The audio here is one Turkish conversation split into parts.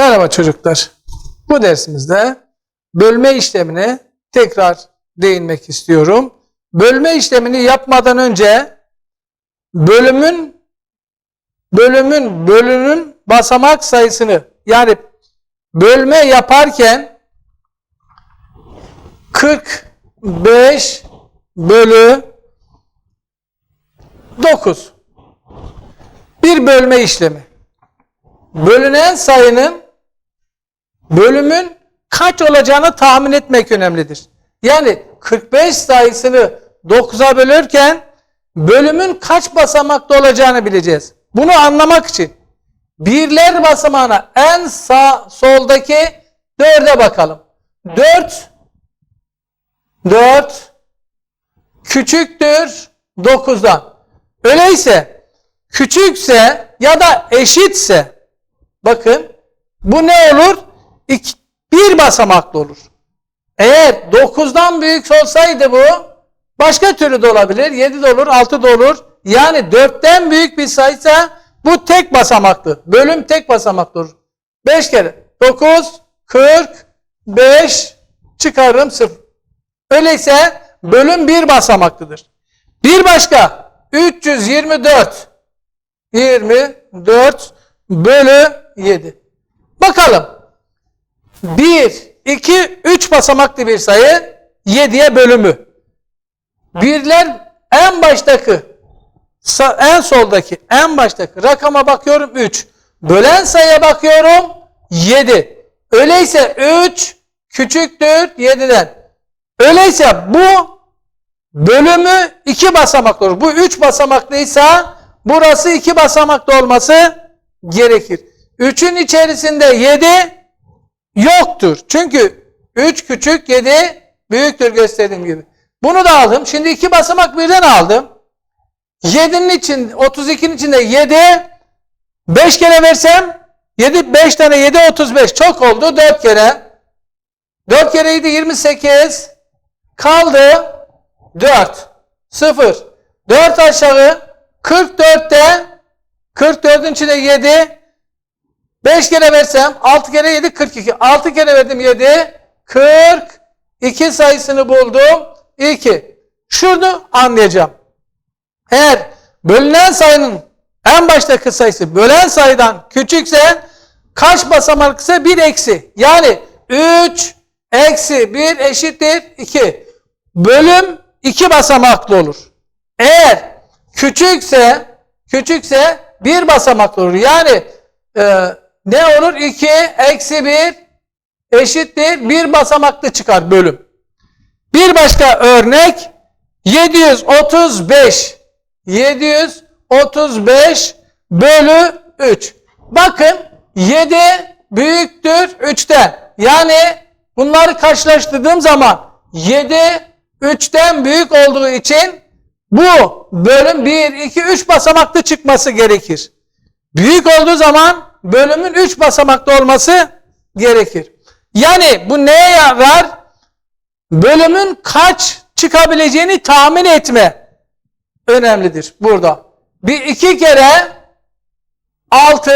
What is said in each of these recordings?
Merhaba çocuklar. Bu dersimizde bölme işlemine tekrar değinmek istiyorum. Bölme işlemini yapmadan önce bölümün bölümün bölünün basamak sayısını yani bölme yaparken 45 bölü 9 bir bölme işlemi bölünen sayının bölümün kaç olacağını tahmin etmek önemlidir. Yani 45 sayısını 9'a bölürken bölümün kaç basamakta olacağını bileceğiz. Bunu anlamak için birler basamağına en sağ soldaki 4'e bakalım. 4 4 küçüktür 9'dan. Öyleyse küçükse ya da eşitse Bakın bu ne olur? İki, bir basamaklı olur. Eğer 9'dan büyük olsaydı bu başka türlü de olabilir. 7 de olur, 6 da olur. Yani 4'ten büyük bir sayıysa bu tek basamaklı. Bölüm tek basamaklı olur. 5 kere 9, 40, 5 çıkarırım 0. Öyleyse bölüm bir basamaklıdır. Bir başka 324 24 bölü 7. Bakalım. 1, 2, 3 basamaklı bir sayı 7'ye bölümü. Birler en baştaki en soldaki en baştaki rakama bakıyorum 3. Bölen sayıya bakıyorum 7. Öyleyse 3 küçüktür 7'den. Öyleyse bu bölümü 2 basamaklı olur. Bu 3 basamaklıysa burası 2 basamaklı olması gerekir. 3'ün içerisinde 7 yoktur. Çünkü 3 küçük 7 büyüktür gösterdiğim gibi. Bunu da aldım. Şimdi iki basamak birden aldım. 7'nin için 32'nin içinde 7 5 kere versem 7 5 tane 7 35 çok oldu 4 kere. 4 kere 7 28 kaldı 4 0 4 aşağı 44'te 44'ün içinde 7 5 kere versem 6 kere 7 42. 6 kere verdim 7 42 sayısını buldum. 2. Şunu anlayacağım. Eğer bölünen sayının en baştaki sayısı bölen sayıdan küçükse kaç basamaklısı 1 eksi. Yani 3 eksi 1 eşittir 2. Bölüm 2 basamaklı olur. Eğer küçükse küçükse 1 basamaklı olur. Yani e, ne olur? 2 eksi 1 eşittir. Bir basamaklı çıkar bölüm. Bir başka örnek 735 735 bölü 3. Bakın 7 büyüktür 3'ten. Yani bunları karşılaştırdığım zaman 7 3'ten büyük olduğu için bu bölüm 1, 2, 3 basamaklı çıkması gerekir. Büyük olduğu zaman bölümün 3 basamaklı olması gerekir. Yani bu neye yarar? Bölümün kaç çıkabileceğini tahmin etme önemlidir burada. Bir iki kere 6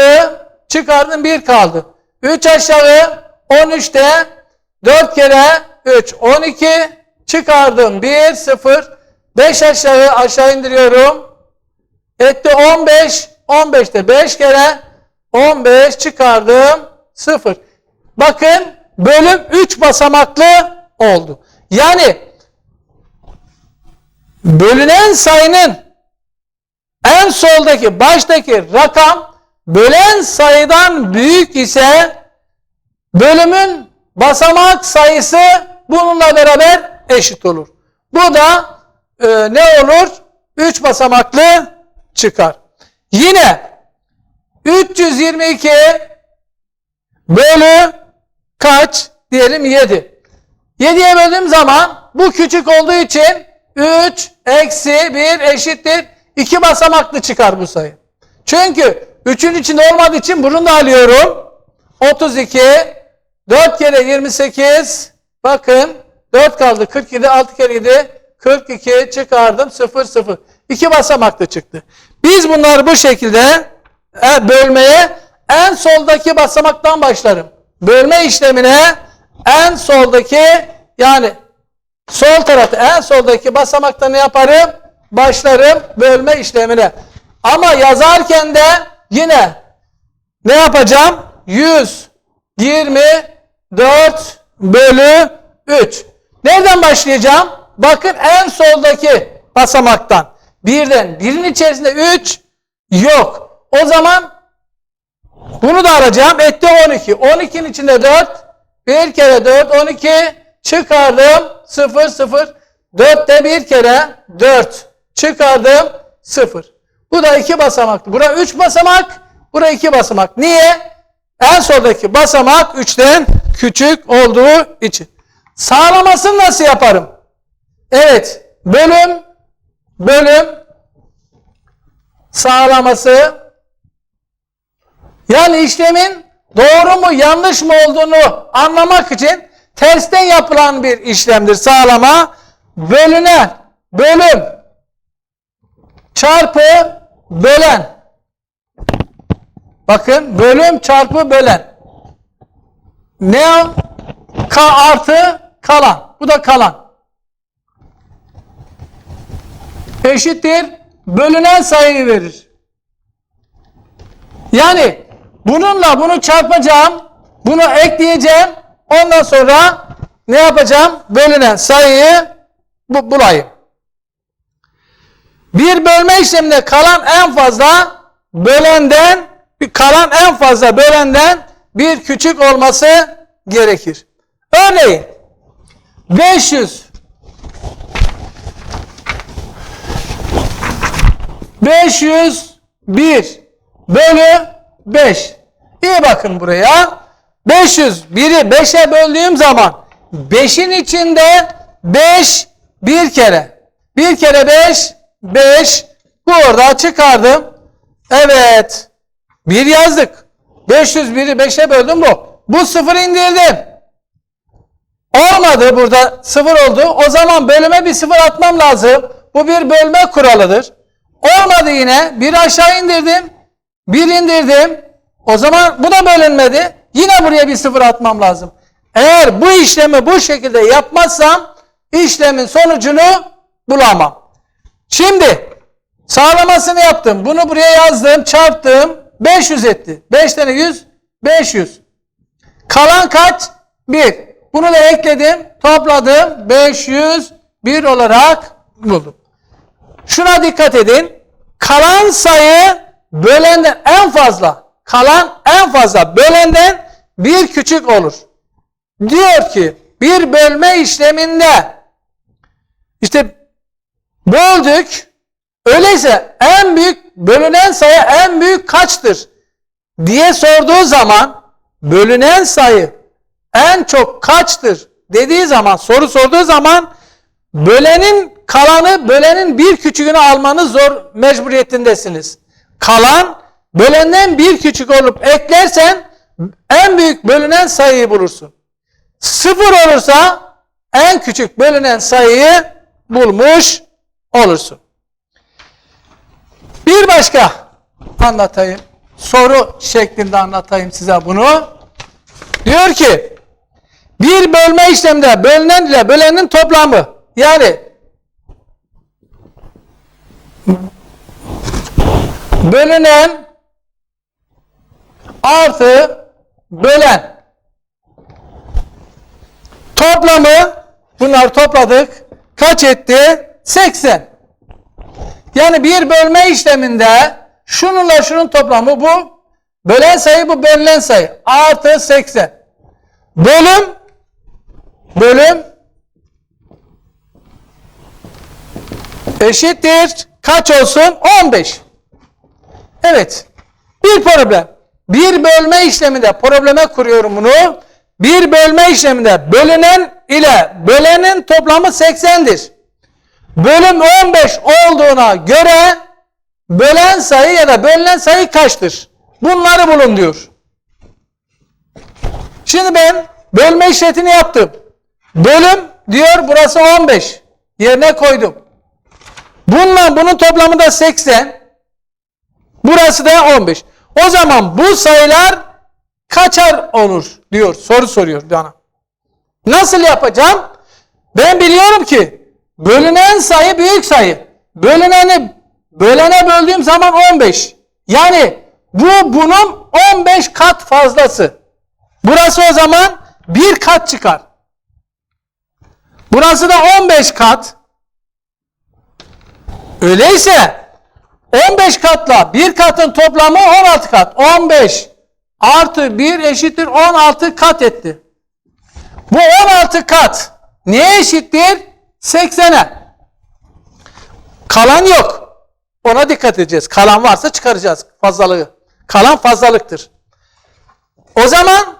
çıkardım 1 kaldı. 3 aşağı 13'te 4 kere 3 12 çıkardım 1 0 5 aşağı aşağı indiriyorum. Etti 15 15'te 5 kere 15 çıkardım 0. Bakın bölüm 3 basamaklı oldu. Yani bölünen sayının en soldaki baştaki rakam bölen sayıdan büyük ise bölümün basamak sayısı bununla beraber eşit olur. Bu da e, ne olur? 3 basamaklı çıkar. Yine 322 bölü kaç? Diyelim 7. 7'ye böldüğüm zaman bu küçük olduğu için 3 eksi 1 eşittir 2 basamaklı çıkar bu sayı. Çünkü 3'ün içinde olmadığı için bunu da alıyorum. 32 4 kere 28 bakın 4 kaldı 47 6 kere 7 42 çıkardım 0 0 2 basamaklı çıktı. Biz bunları bu şekilde e, bölmeye en soldaki basamaktan başlarım. Bölme işlemine en soldaki yani sol tarafta en soldaki basamakta ne yaparım? Başlarım bölme işlemine. Ama yazarken de yine ne yapacağım? 124 bölü 3. Nereden başlayacağım? Bakın en soldaki basamaktan. Birden. Birin içerisinde 3 yok. O zaman bunu da arayacağım. Etti 12. 12'nin içinde 4. Bir kere 4 12 çıkardım 0 0. 4 de bir kere 4 çıkardım 0. Bu da 2 basamaklı. Bura 3 basamak. Bura 2 basamak. Niye? En soldaki basamak 3'ten küçük olduğu için. Sağlamasını nasıl yaparım? Evet. Bölüm bölüm sağlaması yani işlemin doğru mu yanlış mı olduğunu anlamak için tersten yapılan bir işlemdir sağlama. Bölüne bölüm çarpı bölen. Bakın bölüm çarpı bölen. Ne? K artı kalan. Bu da kalan. Eşittir. Bölünen sayıyı verir. Yani bununla bunu çarpacağım. Bunu ekleyeceğim. Ondan sonra ne yapacağım? Bölünen sayıyı bu, bulayım. Bir bölme işleminde kalan en fazla bölenden kalan en fazla bölenden bir küçük olması gerekir. Örneğin 500 501 bölü 5. İyi bakın buraya. 501'i 5'e böldüğüm zaman 5'in içinde 5 bir kere. Bir kere 5 5 bu orada çıkardım. Evet. 1 yazdık. 501'i 5'e böldüm bu. Bu sıfır indirdim. Olmadı burada sıfır oldu. O zaman bölüme bir sıfır atmam lazım. Bu bir bölme kuralıdır. Olmadı yine. Bir aşağı indirdim. Bir indirdim. O zaman bu da bölünmedi. Yine buraya bir sıfır atmam lazım. Eğer bu işlemi bu şekilde yapmazsam işlemin sonucunu bulamam. Şimdi sağlamasını yaptım. Bunu buraya yazdım, çarptım. 500 etti. 5 tane 100, 500. Kalan kaç? 1. Bunu da ekledim, topladım. 501 olarak buldum. Şuna dikkat edin. Kalan sayı bölenden en fazla, kalan en fazla bölenden bir küçük olur. Diyor ki bir bölme işleminde işte böldük. Öyleyse en büyük bölünen sayı en büyük kaçtır diye sorduğu zaman bölünen sayı en çok kaçtır dediği zaman soru sorduğu zaman bölenin kalanı bölenin bir küçüğünü almanız zor mecburiyetindesiniz. Kalan bölenden bir küçük olup eklersen en büyük bölünen sayıyı bulursun. Sıfır olursa en küçük bölünen sayıyı bulmuş olursun. Bir başka anlatayım. Soru şeklinde anlatayım size bunu. Diyor ki bir bölme işleminde bölünen ile bölenin toplamı yani bölünen artı bölen toplamı bunlar topladık kaç etti? 80. Yani bir bölme işleminde şununla şunun toplamı bu. Bölen sayı bu bölünen sayı. Artı 80. Bölüm bölüm eşittir. Kaç olsun? 15. Evet. Bir problem. Bir bölme işleminde probleme kuruyorum bunu. Bir bölme işleminde bölünen ile bölenin toplamı 80'dir. Bölüm 15 olduğuna göre bölen sayı ya da bölünen sayı kaçtır? Bunları bulun diyor. Şimdi ben bölme işletini yaptım. Bölüm diyor burası 15. Yerine koydum. Bununla bunun toplamı da 80. Burası da 15. O zaman bu sayılar kaçar olur diyor. Soru soruyor bana. Nasıl yapacağım? Ben biliyorum ki bölünen sayı büyük sayı. Bölüneni bölene böldüğüm zaman 15. Yani bu bunun 15 kat fazlası. Burası o zaman bir kat çıkar. Burası da 15 kat. Öyleyse 15 katla bir katın toplamı 16 kat. 15 artı 1 eşittir 16 kat etti. Bu 16 kat neye eşittir? 80'e. Kalan yok. Ona dikkat edeceğiz. Kalan varsa çıkaracağız fazlalığı. Kalan fazlalıktır. O zaman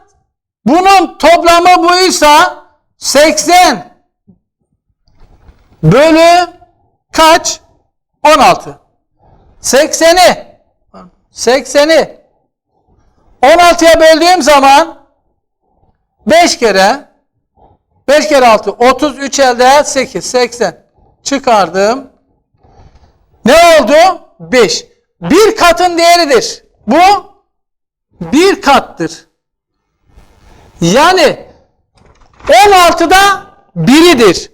bunun toplamı buysa 80 bölü kaç? 16. 80'i 80'i 16'ya böldüğüm zaman 5 kere 5 kere 6 33 elde 8 80 çıkardım. Ne oldu? 5. Bir katın değeridir. Bu bir kattır. Yani 16'da biridir.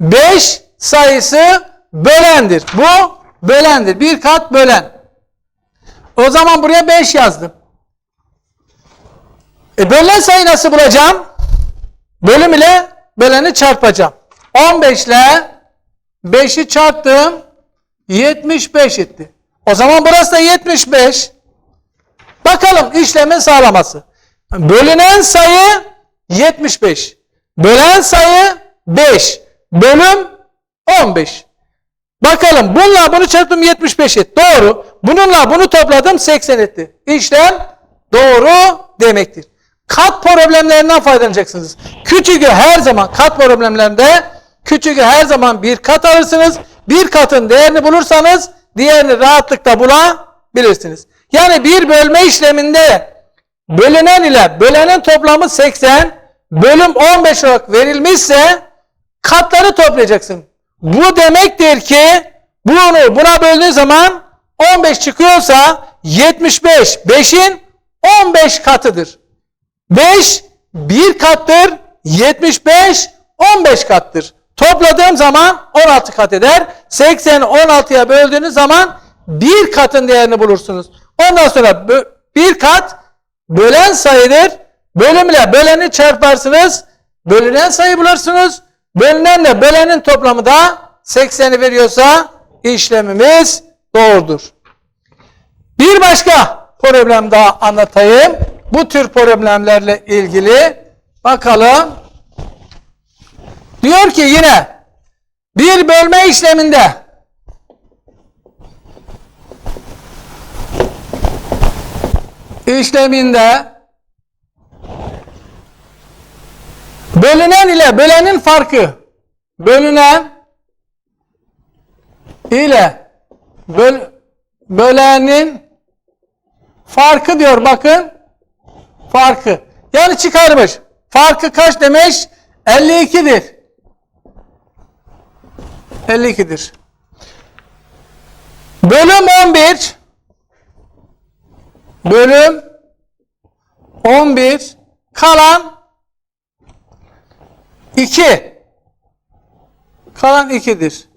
5 sayısı bölendir. Bu bölendir. Bir kat bölen. O zaman buraya 5 yazdım. E bölen sayı nasıl bulacağım? Bölüm ile böleni çarpacağım. 15 ile 5'i çarptım. 75 etti. O zaman burası da 75. Bakalım işlemin sağlaması. Bölünen sayı 75. Bölen sayı 5. Bölüm 15. Bakalım bununla bunu çarptım 75 etti. Doğru. Bununla bunu topladım 80 etti. İşlem doğru demektir. Kat problemlerinden faydalanacaksınız. Küçüğü her zaman kat problemlerinde küçüğü her zaman bir kat alırsınız. Bir katın değerini bulursanız diğerini rahatlıkla bulabilirsiniz. Yani bir bölme işleminde bölünen ile bölenin toplamı 80, bölüm 15 olarak verilmişse katları toplayacaksın. Bu demektir ki bunu buna böldüğün zaman 15 çıkıyorsa 75 5'in 15 katıdır. 5 bir kattır. 75 15 kattır. Topladığım zaman 16 kat eder. 80'i 16'ya böldüğünüz zaman bir katın değerini bulursunuz. Ondan sonra bö- bir kat bölen sayıdır. Bölüm ile böleni çarparsınız. Bölünen sayı bulursunuz. Bölünenle bölenin toplamı da 80'i veriyorsa işlemimiz doğrudur. Bir başka problem daha anlatayım. Bu tür problemlerle ilgili bakalım. Diyor ki yine bir bölme işleminde işleminde bölünen ile bölenin farkı bölünen ile böl, bölenin farkı diyor bakın farkı. Yani çıkarmış. Farkı kaç demiş? 52'dir. 52'dir. Bölüm 11 bölüm 11 kalan 2 kalan 2'dir.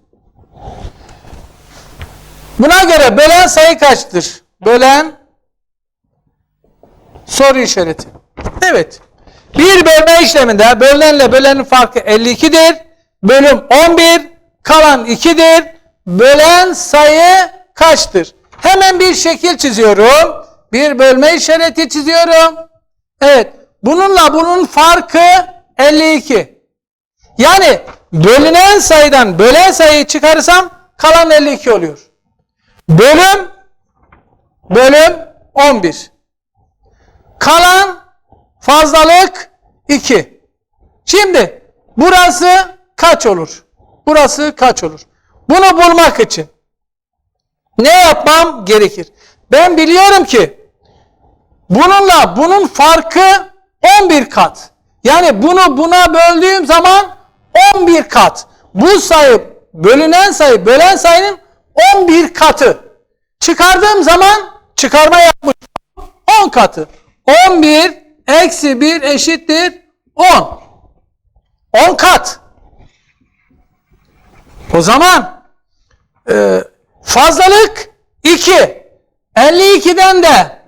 Buna göre bölen sayı kaçtır? Bölen soru işareti. Evet. Bir bölme işleminde bölünenle bölenin farkı 52'dir. Bölüm 11, kalan 2'dir. Bölen sayı kaçtır? Hemen bir şekil çiziyorum. Bir bölme işareti çiziyorum. Evet. Bununla bunun farkı 52. Yani bölünen sayıdan bölen sayıyı çıkarırsam kalan 52 oluyor. Bölüm bölüm 11. Kalan fazlalık 2. Şimdi burası kaç olur? Burası kaç olur? Bunu bulmak için ne yapmam gerekir? Ben biliyorum ki bununla bunun farkı 11 kat. Yani bunu buna böldüğüm zaman 11 kat. Bu sayı bölünen sayı bölen sayının 11 katı. Çıkardığım zaman çıkarma yapmış. 10 katı. 11 eksi 1 eşittir 10. 10 kat. O zaman e, fazlalık 2. 52'den de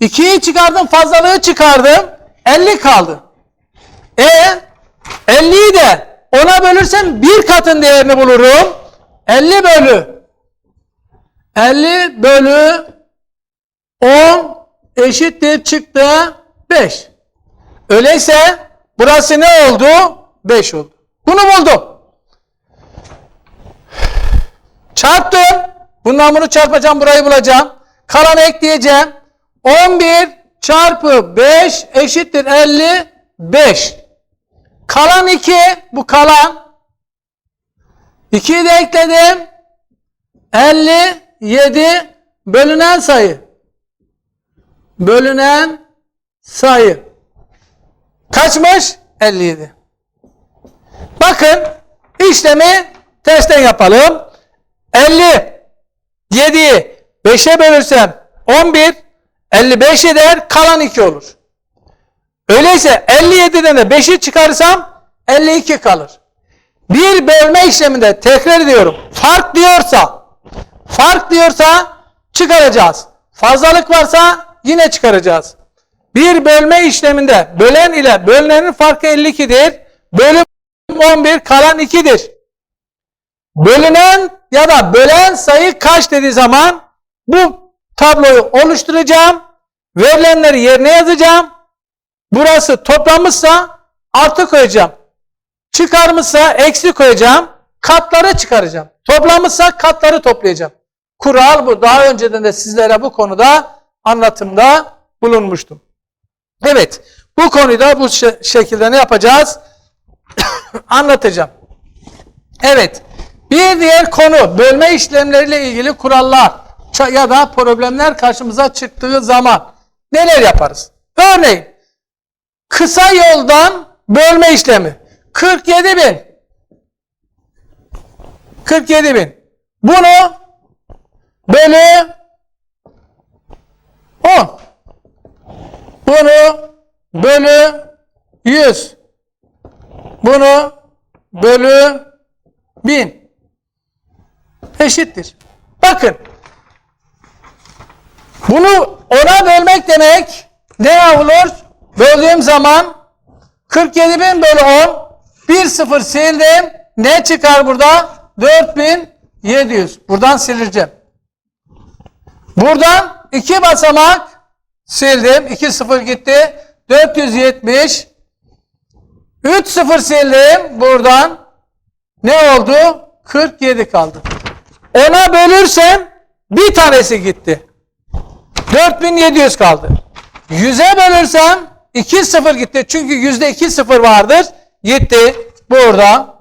2'yi çıkardım fazlalığı çıkardım. 50 kaldı. E 50'yi de ona bölürsem bir katın değerini bulurum. 50 bölü 50 bölü 10 eşittir çıktı 5. Öyleyse burası ne oldu? 5 oldu. Bunu buldum. Çarptım. Bundan bunu çarpacağım burayı bulacağım. Kalanı ekleyeceğim. 11 çarpı 5 eşittir 55. Kalan 2 bu kalan. 2'yi de ekledim. 57 bölünen sayı. Bölünen sayı. Kaçmış? 57. Bakın işlemi tersten yapalım. 50 7'yi 5'e bölürsem 11 55 eder kalan 2 olur. Öyleyse 57'den de 5'i çıkarırsam 52 kalır. Bir bölme işleminde tekrar ediyorum. Fark diyorsa fark diyorsa çıkaracağız. Fazlalık varsa yine çıkaracağız. Bir bölme işleminde bölen ile bölünenin farkı 52'dir. Bölüm 11 kalan 2'dir. Bölünen ya da bölen sayı kaç dediği zaman bu tabloyu oluşturacağım. Verilenleri yerine yazacağım. Burası toplanmışsa artı koyacağım. Çıkarmışsa eksi koyacağım. Katları çıkaracağım. Toplanmışsa katları toplayacağım. Kural bu. Daha önceden de sizlere bu konuda anlatımda bulunmuştum. Evet. Bu konuyu da bu şe- şekilde ne yapacağız? Anlatacağım. Evet. Bir diğer konu bölme işlemleriyle ilgili kurallar ya da problemler karşımıza çıktığı zaman neler yaparız? Örneğin kısa yoldan bölme işlemi 47 bin 47 bin bunu bölü 10 bunu bölü 100 bunu bölü 1000 eşittir. Bakın. Bunu ona bölmek demek ne olur? Böldüğüm zaman 47 bin bölü 10 bir sıfır sildim. Ne çıkar burada? 4700. Buradan sileceğim. Buradan iki basamak sildim. 2 sıfır gitti. 470. 3 sıfır sildim. Buradan ne oldu? 47 kaldı. Ona bölürsem bir tanesi gitti. 4700 kaldı. 100'e bölürsem 2 sıfır gitti. Çünkü yüzde 2 sıfır vardır. Gitti. Burada.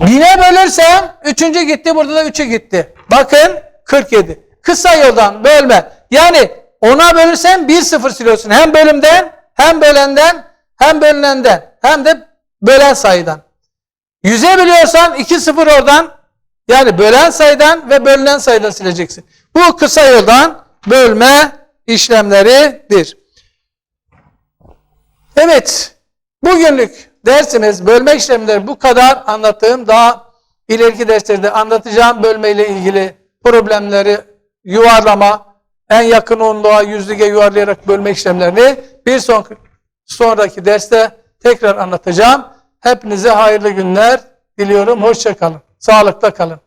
1000'e bölürsem üçüncü gitti. Burada da üçü gitti. Bakın 47. Kısa yoldan bölme. Yani ona bölürsem 1 sıfır siliyorsun. Hem bölümden hem bölenden hem bölünenden hem de bölen sayıdan. 100'e bölüyorsan 2 sıfır oradan yani bölen sayıdan ve bölünen sayıdan sileceksin. Bu kısa yoldan bölme işlemleridir. Evet. Bugünlük dersimiz bölme işlemleri bu kadar anlattığım. Daha ileriki derslerde anlatacağım bölme ile ilgili problemleri yuvarlama, en yakın onluğa yüzlüğe yuvarlayarak bölme işlemlerini bir son, sonraki derste tekrar anlatacağım. Hepinize hayırlı günler diliyorum. Hoşça kalın. Sağlıkta kalın.